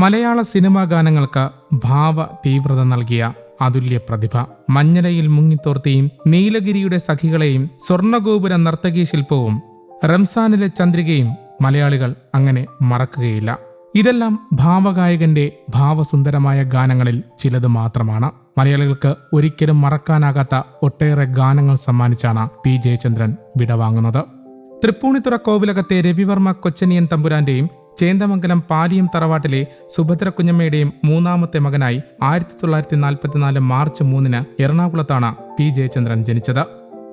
മലയാള cinema ഗാനങ്ങൾക്ക് ഭാവ തീവ്രത നൽകിയ അതുല്യ പ്രതിഭ. മഞ്ഞലയിൽ മുങ്ങിത്തോർത്തിയും നീലഗിരിയുടെ സഖികളെയും സ്വർണഗോപുര നർത്തകീ ശില്പവും റംസാനിലെ ചന്ദ്രികയും മലയാളികൾ അങ്ങനെ മറക്കുകയില്ല. ഇതെല്ലാം ഭാവഗായകന്റെ ഭാവസുന്ദരമായ ഗാനങ്ങളിൽ ചിലത് മാത്രമാണ്. മലയാളികൾക്ക് ഒരിക്കലും മറക്കാനാകാത്ത ഒട്ടേറെ ഗാനങ്ങൾ സമ്മാനിച്ചാണ് പി ജയചന്ദ്രൻ വിടവാങ്ങുന്നത്. തൃപ്പൂണിത്തുറ കോവിലകത്തെ രവിവർമ്മ കൊച്ചനിയൻ തമ്പുരാന്റെയും ചേന്ദമംഗലം പാലിയം തറവാട്ടിലെ സുഭദ്ര കുഞ്ഞമ്മയുടെയും മൂന്നാമത്തെ മകനായി ആയിരത്തി തൊള്ളായിരത്തി നാൽപ്പത്തിനാല് മാർച്ച് മൂന്നിന് എറണാകുളത്താണ് പി ജയചന്ദ്രൻ ജനിച്ചത്.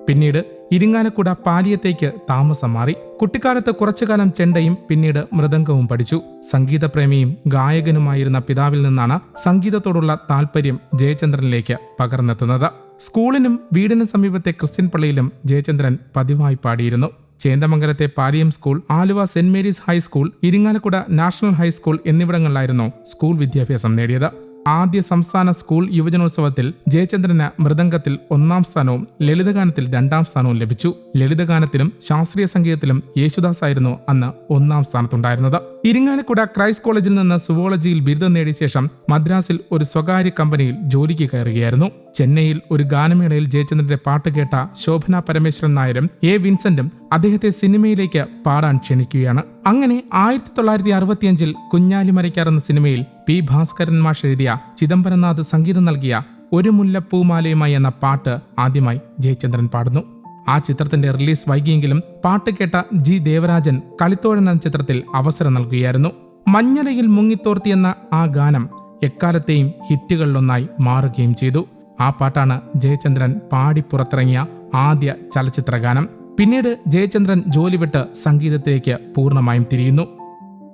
പിന്നീട് ഇരിങ്ങാലക്കുട പാലിയത്തേക്ക് താമസം മാറി. കുട്ടിക്കാലത്ത് കുറച്ചുകാലം ചെണ്ടയും പിന്നീട് മൃദംഗവും പഠിച്ചു. സംഗീതപ്രേമിയും ഗായകനുമായിരുന്ന പിതാവിൽ നിന്നാണ് സംഗീതത്തോടുള്ള താല്പര്യം ജയചന്ദ്രനിലേക്ക് പകർന്നെത്തുന്നത്. സ്കൂളിനും വീടിന് സമീപത്തെ ക്രിസ്ത്യൻ പള്ളിയിലും ജയചന്ദ്രൻ പതിവായി പാടിയിരുന്നു. ചേന്ദമംഗലത്തെ Paliyam school Aluva saint Mary's high school Irinjalakuda national high school എന്നിവിടങ്ങളിലായിരുന്നു school വിദ്യാഭ്യാസം നേടിയത്. ആദ്യ സംസ്ഥാന സ്കൂൾ യുവജനോത്സവത്തിൽ ജയചന്ദ്രന് മൃദംഗത്തിൽ ഒന്നാം സ്ഥാനവും ലളിതഗാനത്തിൽ രണ്ടാം സ്ഥാനവും ലഭിച്ചു. ലളിതഗാനത്തിലും ശാസ്ത്രീയ സംഗീതത്തിലും യേശുദാസ് ആയിരുന്നു അന്ന് ഒന്നാം സ്ഥാനത്തുണ്ടായിരുന്നത്. ഇരിങ്ങാലക്കുട ക്രൈസ്റ്റ് കോളേജിൽ നിന്ന് സുവോളജിയിൽ ബിരുദം നേടിയ ശേഷം മദ്രാസിൽ ഒരു സ്വകാര്യ കമ്പനിയിൽ ജോലിക്ക് കയറുകയായിരുന്നു. ചെന്നൈയിൽ ഒരു ഗാനമേളയിൽ ജയചന്ദ്രന്റെ പാട്ട് കേട്ട ശോഭന പരമേശ്വരൻ നായരും എ വിൻസെന്റും അദ്ദേഹത്തെ സിനിമയിലേക്ക് പാടാൻ ക്ഷണിക്കുകയാണ്. അങ്ങനെ ആയിരത്തി തൊള്ളായിരത്തി അറുപത്തിയഞ്ചിൽ കുഞ്ഞാലിമരയ്ക്കാർ എന്ന സിനിമയിൽ പി ഭാസ്കരൻ മാഷ് എഴുതിയ ചിദംബരനാഥ് സംഗീതം നൽകിയ ഒരു മുല്ലപ്പൂമാലയുമായി എന്ന പാട്ട് ആദ്യമായി ജയചന്ദ്രൻ പാടുന്നു. ആ ചിത്രത്തിന്റെ റിലീസ് വൈകിയെങ്കിലും പാട്ട് കേട്ട ജി ദേവരാജൻ കളിത്തോഴൻ എന്ന ചിത്രത്തിൽ അവസരം നൽകുകയായിരുന്നു. മഞ്ഞലയിൽ മുങ്ങിത്തോർത്തിയെന്ന ആ ഗാനം എക്കാലത്തെയും ഹിറ്റുകളിലൊന്നായി മാറുകയും ചെയ്തു. ആ പാട്ടാണ് ജയചന്ദ്രൻ പാടി പുറത്തിറങ്ങിയ ആദ്യ ചലച്ചിത്രഗാനം. പിന്നീട് ജയചന്ദ്രൻ ജോലി വിട്ട് സംഗീതത്തിലേക്ക് പൂർണമായും തിരിയുന്നു.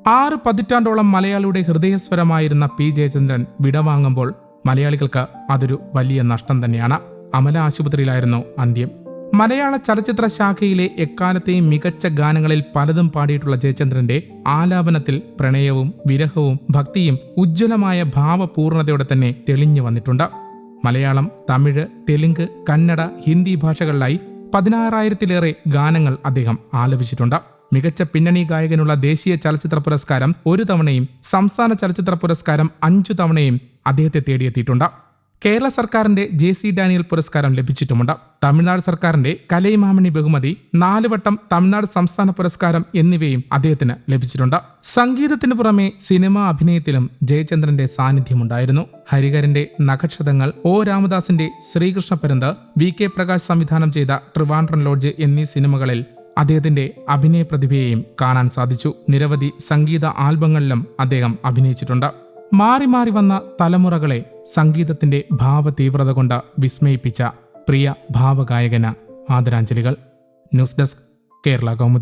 ആറ് പതിറ്റാണ്ടോളം മലയാളിയുടെ ഹൃദയസ്വരമായിരുന്ന പി ജയചന്ദ്രൻ വിടവാങ്ങുമ്പോൾ മലയാളികൾക്ക് അതൊരു വലിയ നഷ്ടം തന്നെയാണ്. അമല ആശുപത്രിയിലായിരുന്നു അന്ത്യം. മലയാള ചലച്ചിത്ര ശാഖയിലെ എക്കാലത്തെയും മികച്ച ഗാനങ്ങളിൽ പലതും പാടിയിട്ടുള്ള ജയചന്ദ്രന്റെ ആലാപനത്തിൽ പ്രണയവും വിരഹവും ഭക്തിയും ഉജ്ജ്വലമായ ഭാവപൂർണതയോടെ തന്നെ തെളിഞ്ഞു വന്നിട്ടുണ്ട്. മലയാളം തമിഴ് തെലുങ്ക് കന്നഡ ഹിന്ദി ഭാഷകളിലായി പതിനാറായിരത്തിലേറെ ഗാനങ്ങൾ അദ്ദേഹം ആലപിച്ചിട്ടുണ്ട്. മികച്ച പിന്നണി ഗായകനുള്ള ദേശീയ ചലച്ചിത്ര പുരസ്കാരം ഒരു തവണയും സംസ്ഥാന ചലച്ചിത്ര പുരസ്കാരം അഞ്ചു തവണയും അദ്ദേഹത്തെ തേടിയെത്തിയിട്ടുണ്ട്. കേരള സർക്കാരിന്റെ ജെ സി ഡാനിയൽ പുരസ്കാരം ലഭിച്ചിട്ടുമുണ്ട്. തമിഴ്നാട് സർക്കാരിന്റെ കലൈമാമണി ബഹുമതി നാലുവട്ടം തമിഴ്നാട് സംസ്ഥാന പുരസ്കാരം എന്നിവയും അദ്ദേഹത്തിന് ലഭിച്ചിട്ടുണ്ട്. സംഗീതത്തിന് പുറമെ സിനിമാ അഭിനയത്തിലും ജയചന്ദ്രന്റെ സാന്നിധ്യമുണ്ടായിരുന്നു. ഹരിഹരന്റെ നഖക്ഷതങ്ങൾ ഒ. രാമദാസിന്റെ ശ്രീകൃഷ്ണ പരന്ത് വി. കെ. പ്രകാശ് സംവിധാനം ചെയ്ത ട്രിവാൻഡ്രൻ ലോഡ്ജ് എന്നീ സിനിമകളിൽ അദ്ദേഹത്തിന്റെ അഭിനയ പ്രതിഭയെയും കാണാൻ സാധിച്ചു. നിരവധി സംഗീത ആൽബങ്ങളിലും അദ്ദേഹം അഭിനയിച്ചിട്ടുണ്ട്. മാറി മാറി വന്ന തലമുറകളെ സംഗീതത്തിന്റെ ഭാവതീവ്രത കൊണ്ട് വിസ്മയിപ്പിച്ച പ്രിയ ഭാവഗായകന ആദരാഞ്ജലികൾ. News desk Kerala Kaumudi.